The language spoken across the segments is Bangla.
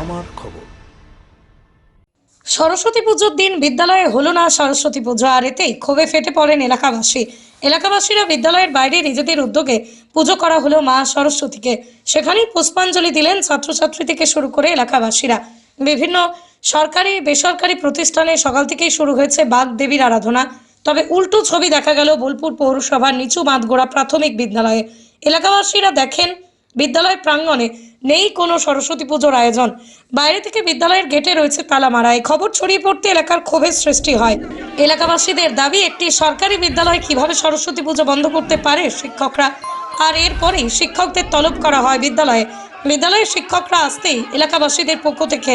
আমার খবর। সরস্বতী পুজোর দিন বিদ্যালয়ে হলো না সরস্বতী পুজো, আর এতেই ক্ষোভে ফেটে পড়েন এলাকাবাসী। এলাকাবাসীরা বিদ্যালয়ের বাইরে নিজেদের উদ্যোগে পুজো করা হলো মা সরস্বতীকে। সেখানেই পুষ্পাঞ্জলি দিলেন ছাত্রছাত্রী থেকে শুরু করে এলাকাবাসীরা। বিভিন্ন সরকারি, বেসরকারি প্রতিষ্ঠানে সকাল থেকেই শুরু হয়েছে বাঘ দেবীর আরাধনা। তবে উল্টো ছবি দেখা গেল বোলপুর পৌরসভার নিচু বাঁধগোড়া প্রাথমিক বিদ্যালয়ে। এলাকাবাসীরা দেখেন বিদ্যালয় প্রাঙ্গণে নেই কোনো সরস্বতী পুজোর আয়োজন। বাইরে থেকে বিদ্যালয়ের গেটে রয়েছে তালা মারা এই খবর ছড়িয়ে পড়তে এলাকার ক্ষোভের সৃষ্টি হয়। এলাকাবাসীদের দাবি, একটি সরকারি বিদ্যালয় কীভাবে সরস্বতী পুজো বন্ধ করতে পারে শিক্ষকরা? আর এরপরেই শিক্ষকদের তলব করা হয় বিদ্যালয়ে। বিদ্যালয়ের শিক্ষকরা আসতেই এলাকাবাসীদের পক্ষ থেকে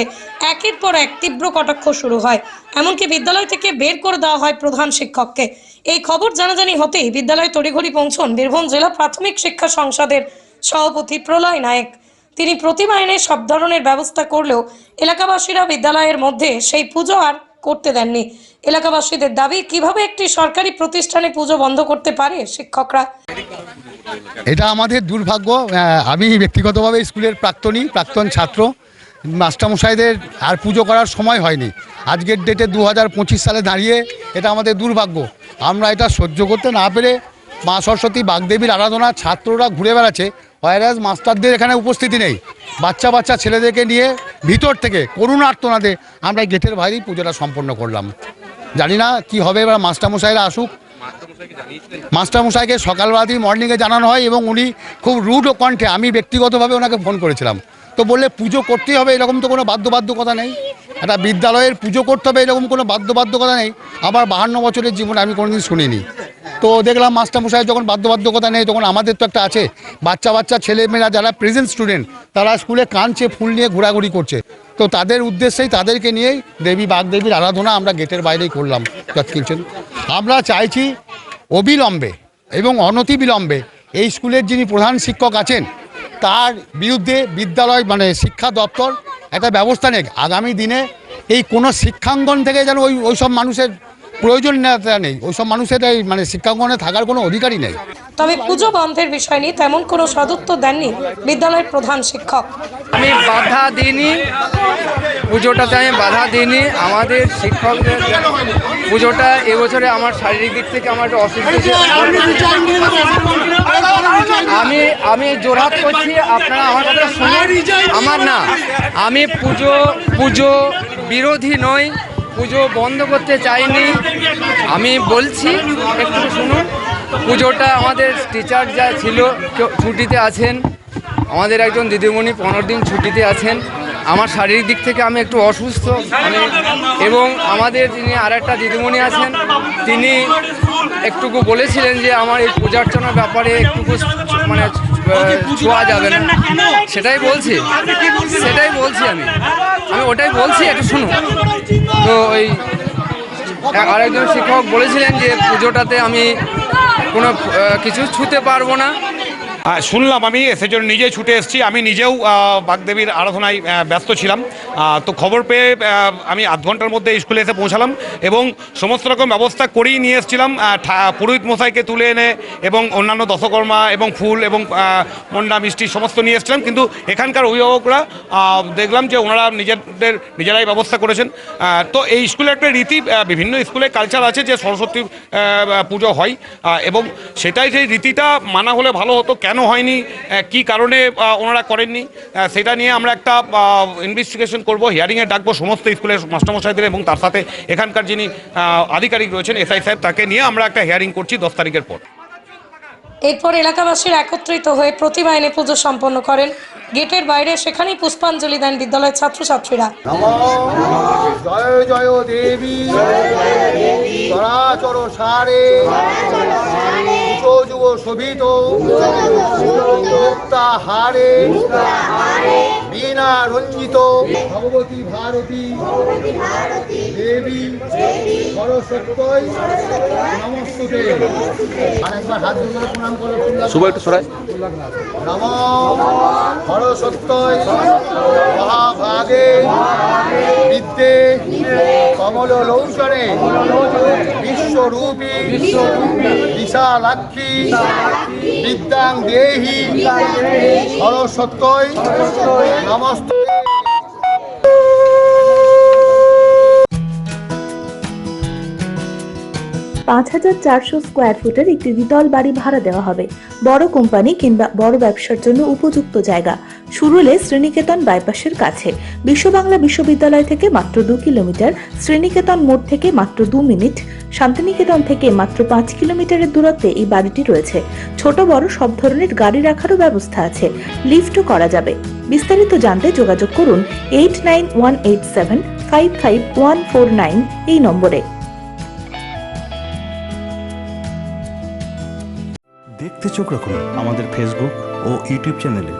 একের পর এক তীব্র কটাক্ষ শুরু হয়। এমনকি বিদ্যালয় থেকে বের করে দেওয়া হয় প্রধান শিক্ষককে। এই খবর জানাজানি হতেই বিদ্যালয়ে তড়িঘড়ি পৌঁছন বীরভূম জেলা প্রাথমিক শিক্ষা সংসদের সভাপতি প্রলয় নায়েক। তিনি প্রতিমা এনে সব ধরনের ব্যবস্থা করলেও এলাকাবাসীরা বিদ্যালয়ের মধ্যে সেই পুজো আর করতে দেননি। এলাকাবাসীদের দাবি, কীভাবে একটি সরকারি প্রতিষ্ঠানে পুজো বন্ধ করতে পারে শিক্ষকরা? এটা আমাদের দুর্ভাগ্য। আমি ব্যক্তিগতভাবে স্কুলের প্রাক্তনী, প্রাক্তন ছাত্র। মাস্টারমশাইদের আর পুজো করার সময় হয়নি। আজকের ডেটে দু হাজার পঁচিশ সালে দাঁড়িয়ে এটা আমাদের দুর্ভাগ্য। আমরা এটা সহ্য করতে না পেরে মা সরস্বতী, বাগদেবীর আরাধনা ছাত্ররা ঘুরে বেড়াচ্ছে। ওয়ারাজ মাস্টারদের এখানে উপস্থিতি নেই। বাচ্চা বাচ্চা ছেলেদেরকে নিয়ে ভিতর থেকে করুণ আর্তনাদে আমরা গেটের বাইরেই পুজোটা সম্পন্ন করলাম। জানি না কি হবে এবার মাস্টারমশাইরা আসুক। মাস্টারমশাইকে সকালবেলাতেই মর্নিংয়ে জানানো হয় এবং উনি খুব রুড ও কণ্ঠে, আমি ব্যক্তিগতভাবে ওনাকে ফোন করেছিলাম। তো বললে, পুজো করতেই হবে এরকম তো কোনো বাধ্যবাধ্যকতা নেই। একটা বিদ্যালয়ের পুজো করতে হবে এরকম কোনো বাধ্যবাধ্যকতা নেই। আমার বাহান্ন বছরের জীবনে আমি কোনোদিন শুনিনি। তো দেখলাম মাস্টারমশাই যখন বাধ্যবাধ্যকতা নেই, তখন আমাদের তো একটা আছে। বাচ্চা বাচ্চা ছেলেমেয়েরা যারা প্রেজেন্ট স্টুডেন্ট তারা স্কুলে কাঁদছে, ফুল নিয়ে ঘোরাঘুরি করছে। তো তাদের উদ্দেশ্যেই তাদেরকে নিয়েই দেবী বাগদেবীর আরাধনা আমরা গেটের বাইরেই করলাম কিনছেন আমরা চাইছি অবিলম্বে এবং অনতিবিলম্বে এই স্কুলের যিনি প্রধান শিক্ষক আছেন, তার বিরুদ্ধে বিদ্যালয় মানে শিক্ষা দপ্তর একটা ব্যবস্থা নেই আগামী দিনে এই কোনো শিক্ষাঙ্গন থেকে যেন ওই ওই সব মানুষের প্রয়োজন না- নেই। ওই সব মানুষের এই মানে শিক্ষাঙ্গনে থাকার কোনো অধিকারই নেই। তবে পুজো বন্ধের বিষয় নিয়ে তেমন কোনো সদুত্তর দেননি বিদ্যালয়ের প্রধান শিক্ষক। আমি বাধা দিইনি পুজোটাতে আমি বাধা দিইনি। আমাদের শিক্ষকদের পুজোটা এবছরে আমার শারীরিক দিক থেকে আমার একটু ছিল। আমি আমি জোরহাত করছি আপনারা আমার কথা শুনুন। আমার না আমি পুজো পুজো বিরোধী নই। পুজো বন্ধ করতে চাইনি। আমি বলছি, একটু শুনুন। পুজোটা আমাদের টিচার যা ছিল ছুটিতে আছেন। আমাদের একজন দিদিমণি পনেরো দিন ছুটিতে আছেন। আমার শারীরিক দিক থেকে আমি একটু অসুস্থ। আমি এবং আমাদের যিনি আর একটা দিদিমণি আছেন, তিনি একটুকু বলেছিলেন যে আমার এই পূজার্চনার ব্যাপারে একটুকু মানে ছোঁয়া যাবে না। সেটাই বলছি। সেটাই বলছি আমি। আমি ওটাই বলছি, একটু শুনুন। তো ওই আরেকজন শিক্ষক বলেছিলেন যে পুজোটাতে আমি কোনো কিছু ছুতে পারব না। শুনলাম আমি, সেজন্য নিজে ছুটে এসেছি। আমি নিজেও বাগদেবীর আরাধনায় ব্যস্ত ছিলাম। তো খবর পেয়ে আমি আধ ঘণ্টার মধ্যে স্কুলে এসে পৌঁছালাম এবং সমস্ত রকম ব্যবস্থা করেই নিয়ে এসেছিলাম। পুরোহিত মশাইকে তুলে এনে এবং অন্যান্য দশকর্মা এবং ফুল এবং মন্ডা, মিষ্টি সমস্ত নিয়ে এসেছিলাম। কিন্তু এখানকার অভিভাবকরা দেখলাম যে ওনারা নিজেদের, নিজেরাই ব্যবস্থা করেছেন। তো এই স্কুলে একটা রীতি বিভিন্ন স্কুলে কালচার আছে যে সরস্বতী পুজো হয়। এবং সেটাই সেই রীতিটা মানা হলে ভালো হতো। কেন হয়নি? কি কারণে ওনারা করেননি? সেটা নিয়ে আমরা একটা ইনভেস্টিগেশন করব হিয়ারিংয়ে ডাকবো সমস্ত স্কুলের মাস্টারমশাইদের এবং তার সাথে এখানকার যিনি আধিকারিক রয়েছেন এসআই সাহেব তাকে নিয়ে আমরা একটা হিয়ারিং করছি দশ তারিখের পর। এরপর এলাকাবাসীরা একত্রিত হয়ে প্রতিমা এনে পুজো সম্পন্ন করেন। গেটের বাইরে সেখানেই পুষ্পাঞ্জলি দেন বিদ্যালয়ের ছাত্রছাত্রীরা। জয় জয় দেবী। চরাচর সারে। শোভিত। মুক্তা হারে বীণা রঞ্জিত। ভগবতী ভারতী। দেবী সরস্বতী। নমস্তুতে। আরেকবার হাত জোড় প্রণাম করো শুভ একটু সরাই। নম সরস্বতী। মহাভাগে। বিদ্যে। কমল লৌচনে বিশ্বরূপী। বিশালাক্ষী। বিদ্যাং দেহি। সরস্বত্যই নমস্ত। পাঁচ হাজার চারশো স্কোয়ার ফুটের একটি দ্বিতল বাড়ি ভাড়া দেওয়া হবে। বড় কোম্পানি কিংবা বড় ব্যবসার জন্য উপযুক্ত জায়গা। সুরুলে শ্রীনিকেতন বাইপাসের কাছে। বিশ্ব বাংলা বিশ্ববিদ্যালয় থেকে মাত্র দু কিলোমিটার শ্রীনিকেতন মোড় থেকে মাত্র দু মিনিট, শান্তিনিকেতন থেকে মাত্র পাঁচ কিলোমিটারের দূরত্বে এই বাড়িটি রয়েছে। ছোট বড় সব ধরনের গাড়ি রাখারও ব্যবস্থা আছে। লিফটও করা যাবে। বিস্তারিত জানতে যোগাযোগ করুন eight nine one eight seven five five one four nine এই নম্বরে। দেখতে চোখ রাখুন আমাদের ফেসবুক ও ইউটিউব চ্যানেলে।